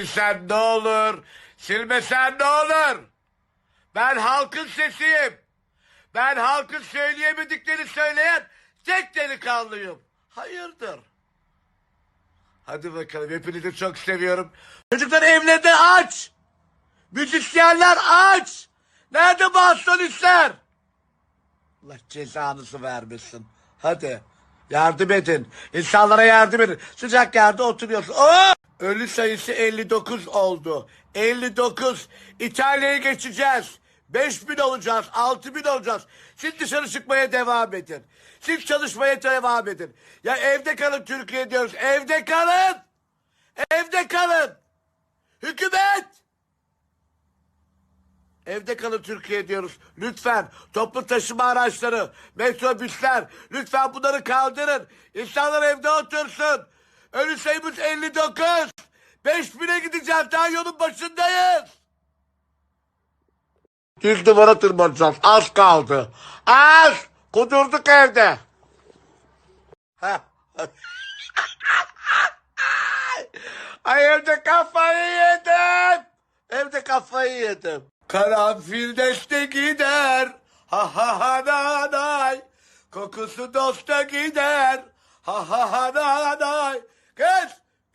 silsen ne olur? Silmesen ne olur? Ben halkın sesiyim. Ben halkın söyleyemediklerini söyleyen tek delikanlıyım. Hayırdır? Hadi bakalım hepinizi çok seviyorum. Çocuklar evlerinde aç. Müzisyenler aç. Nerede bastonistler? Allah cezanızı vermesin. Hadi yardım edin. İnsanlara yardım edin. Sıcak yerde oturuyorsun. Oo! Ölü sayısı 59 oldu. 59. İtalya'ya geçeceğiz. 5000 olacağız, 6000 olacağız. Siz dışarı çıkmaya devam edin. Siz çalışmaya devam edin. Ya evde kalın Türkiye diyoruz. Evde kalın. Evde kalın. Hükümet. Evde kalın Türkiye diyoruz. Lütfen toplu taşıma araçları, metrobüsler lütfen bunları kaldırın. İnsanlar evde otursun. Ölü sayımız 59. 5000'e gideceğiz. Daha yolun başındayız. Düz duvara tırmanacağız. Az kaldı. Az. Kudurduk evde. Ha. Ay evde kafayı yedim. Evde kafayı yedim. Karanfil deste gider. Ha ha ha na nay. Kokusu dosta gider. Ha ha ha na nay. Kız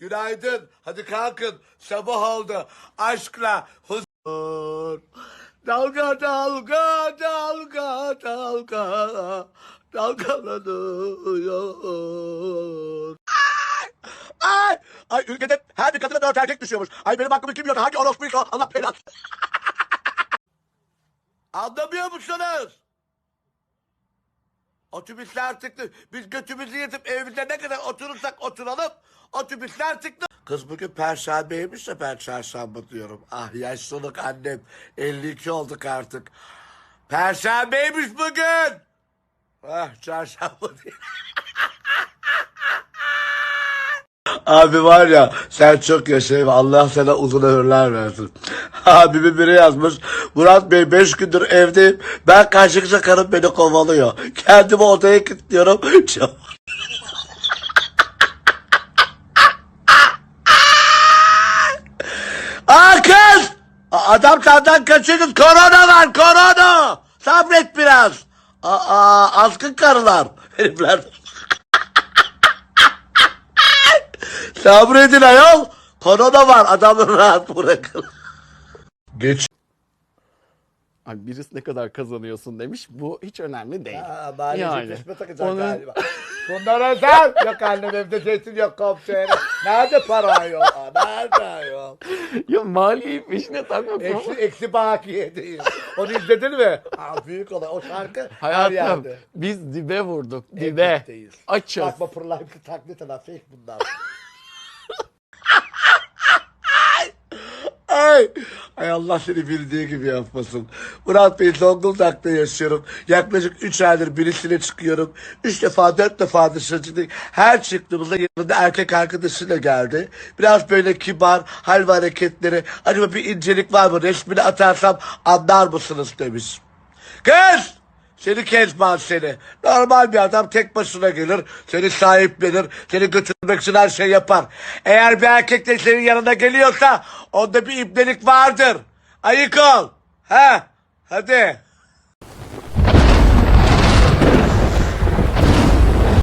günaydın. Hadi kalkın. Sabah oldu. Aşkla huzur. Dalga dalga dalga dalga dalgalanıyor. Ay! Ay ülkede her bir kadına dört erkek düşüyormuş. Ay benim hakkımı kim yiyordu? Hangi orospuysa Allah belanı. Anlamıyor musunuz? Otobüsler tıklı. Biz götümüzü yırtıp evimizde ne kadar oturursak oturalım. Otobüsler tıklı. Kız bugün perşembeymiş de ben çarşamba diyorum. Ah yaşlılık annem. 52 olduk artık. Perşembeymiş bugün. Ah çarşamba değil. Abi var ya sen çok yaşayın Allah sana uzun ömürler versin. Abimin biri yazmış. Murat Bey beş gündür evdeyim. Ben kaçtıkça karım beni kovalıyor. Kendimi odaya kilitliyorum. Çok- Aa kız! Adam senden kaçıyor. Korona var korona. Sabret biraz. Aa, azgın karılar. Herifler. Sabredin ayol. Korona var. Adamı rahat bırakın. Geç. Ay birisi ne kadar kazanıyorsun demiş. Bu hiç önemli değil. Ha, bari Yani, çeşme takacak onun- galiba. Bunlar özel. Yok annem evde zeytin yok komiserim. Nerede para yok? Nerede yok? ya maliyeyi peşine takmak Eksi, eksi bakiyedeyim. Onu izledin mi? Aa, büyük olay. O şarkı her Hayatım yerde. biz dibe vurduk. Dibe. Dibe'deyiz. Açız. Bakma pırlayıp taklit eden fake bunlar. Ay, ay Allah seni bildiği gibi yapmasın. Murat Bey Zonguldak'ta yaşıyorum. Yaklaşık 3 aydır birisine çıkıyorum. 3 defa 4 defa dışarı. Her çıktığımızda yanında erkek arkadaşıyla geldi. Biraz böyle kibar, hal ve hareketleri. Acaba bir incelik var mı? Resmini atarsam anlar mısınız demiş. Kız! Seni Kezban seni. Normal bir adam tek başına gelir, seni sahiplenir, seni götürmek için her şey yapar. Eğer bir erkek de senin yanına geliyorsa onda bir ibnelik vardır. Ayık ol. Ha? Hadi.